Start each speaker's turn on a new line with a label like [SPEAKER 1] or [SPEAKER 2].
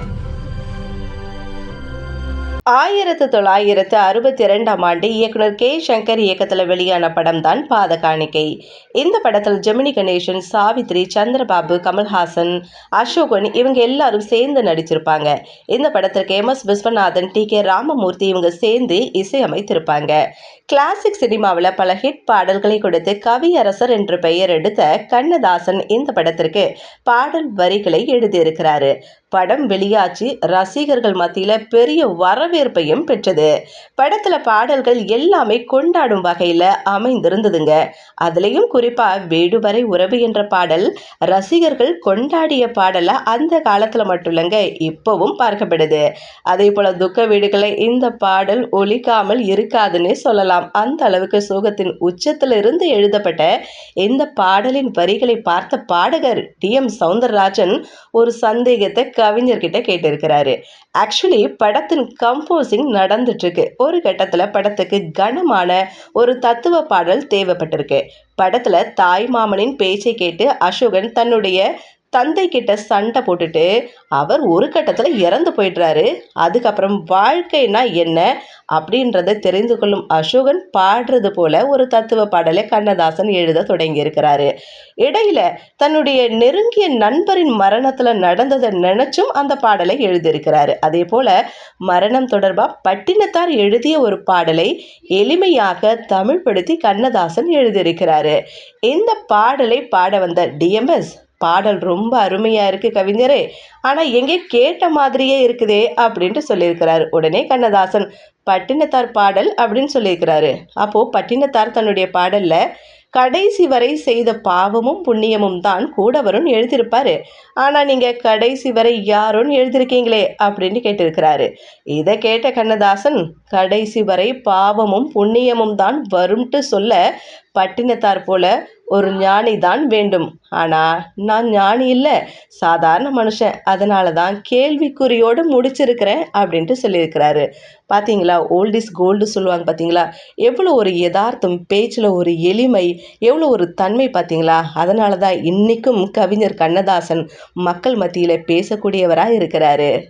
[SPEAKER 1] Thank you. ஆயிரத்து தொள்ளாயிரத்து அறுபத்தி இரண்டாம் ஆண்டு இயக்குனர் கே. சங்கர் இயக்கத்தில் வெளியான படம் தான் பாத காணிக்கை இந்த படத்தில் ஜெமினி கணேசன் சாவித்ரி சந்திரபாபு கமல்ஹாசன் அசோகன் இவங்க எல்லாரும் சேர்ந்து நடிச்சிருப்பாங்க. இந்த படத்திற்கு M. S. Viswanathan T. K. Ramamoorthy இவங்க சேர்ந்து இசையமைத்திருப்பாங்க. கிளாசிக் சினிமாவில் பல ஹிட் பாடல்களை கொடுத்து கவியரசர் என்று பெயர் எடுத்த கண்ணதாசன் இந்த படத்திற்கு பாடல் வரிகளை எழுதியிருக்கிறாரு. படம் வெளியாச்சு ரசிகர்கள் மத்தியில் பெரிய வரவேற்பையும் பெற்றது. படத்தில் பாடல்கள் எல்லாமே கொண்டாடும் வகையில் அமைந்திருந்ததுங்க. அதுலேயும் குறிப்பாக வேடுவரை உறவு என்ற பாடல் ரசிகர்கள் கொண்டாடிய பாடலை அந்த காலத்தில் மட்டும் இல்லைங்க இப்போவும் பார்க்கப்படுது. அதே போல் துக்க வீடுகளை இந்த பாடல் ஒழிக்காமல் இருக்காதுன்னு சொல்லலாம். அந்த அளவுக்கு சோகத்தின் உச்சத்தில் இருந்து எழுதப்பட்ட இந்த பாடலின் வரிகளை பார்த்த பாடகர் டி. எம். சவுந்தரராஜன் ஒரு சந்தேகத்தை கவிஞர்கிட்ட கேட்டிருக்கிறாரு. ஆக்சுவலி படத்தின் கம் கம்போசிங் நடந்துட்டு இருக்கு ஒரு கட்டத்தில் படத்துக்கு கனமான ஒரு தத்துவ பாடல் தேவைப்பட்டிருக்கு. படத்தில் தாய் மாமனின் பேச்சை கேட்டு அசோகன் தன்னுடைய தந்தை கிட்ட சண்டை போட்டுட்டு அவர் ஒரு கட்டத்தில் இறந்து போயிடுறாரு. அதுக்கப்புறம் வாழ்க்கைனா என்ன அப்படின்றத தெரிந்து கொள்ளும் அசோகன் பாடுறது போல ஒரு தத்துவ பாடலை கண்ணதாசன் எழுத தொடங்கியிருக்கிறாரு. இடையில தன்னுடைய நெருங்கிய நண்பரின் மரணத்தில் நடந்ததை நினைச்சும் அந்த பாடலை எழுதியிருக்கிறாரு. அதே போல மரணம் தொடர்பாக பட்டினத்தார் எழுதிய ஒரு பாடலை எளிமையாக தமிழ்படுத்தி கண்ணதாசன் எழுதியிருக்கிறாரு. இந்த பாடலை பாட வந்த டிஎம்எஸ் பாடல் ரொம்ப அருமையாக இருக்குது கவிஞரே. ஆனால் எங்கே கேட்ட மாதிரியே இருக்குதே அப்படின்ட்டு சொல்லியிருக்கிறாரு. உடனே கண்ணதாசன் பட்டினத்தார் பாடல் அப்படின்னு சொல்லியிருக்கிறாரு. அப்போது பட்டினத்தார் தன்னுடைய பாடலில் கடைசி வரை செய்த பாவமும் புண்ணியமும் தான் கூட வரும் எழுதியிருப்பாரு. ஆனால் நீங்கள் கடைசி வரை யாரோன்னு எழுதியிருக்கீங்களே? அப்படின்னு கேட்டிருக்கிறாரு. இதை கேட்ட கண்ணதாசன் கடைசி வரை பாவமும் புண்ணியமும் தான் வரும்ட்டு சொல்ல பட்டினத்தார் போல ஒரு ஞானி தான் வேண்டும். ஆனால் நான் ஞானி இல்லை. சாதாரண மனுஷன். அதனால தான் கேள்விக்குறியோடு முடிச்சிருக்கிறேன் அப்படின்ட்டு சொல்லியிருக்கிறாரு. பார்த்தீங்களா ஓல்ட் இஸ் கோல்டு சொல்லுவாங்க பார்த்தீங்களா எவ்வளோ ஒரு யதார்த்தம் பேச்சில் ஒரு எளிமை எவ்வளோ ஒரு தன்மை பார்த்தீங்களா அதனால தான் இன்றைக்கும் கவிஞர் கண்ணதாசன் மக்கள் மத்தியில் பேசக்கூடியவராக இருக்கிறாரு.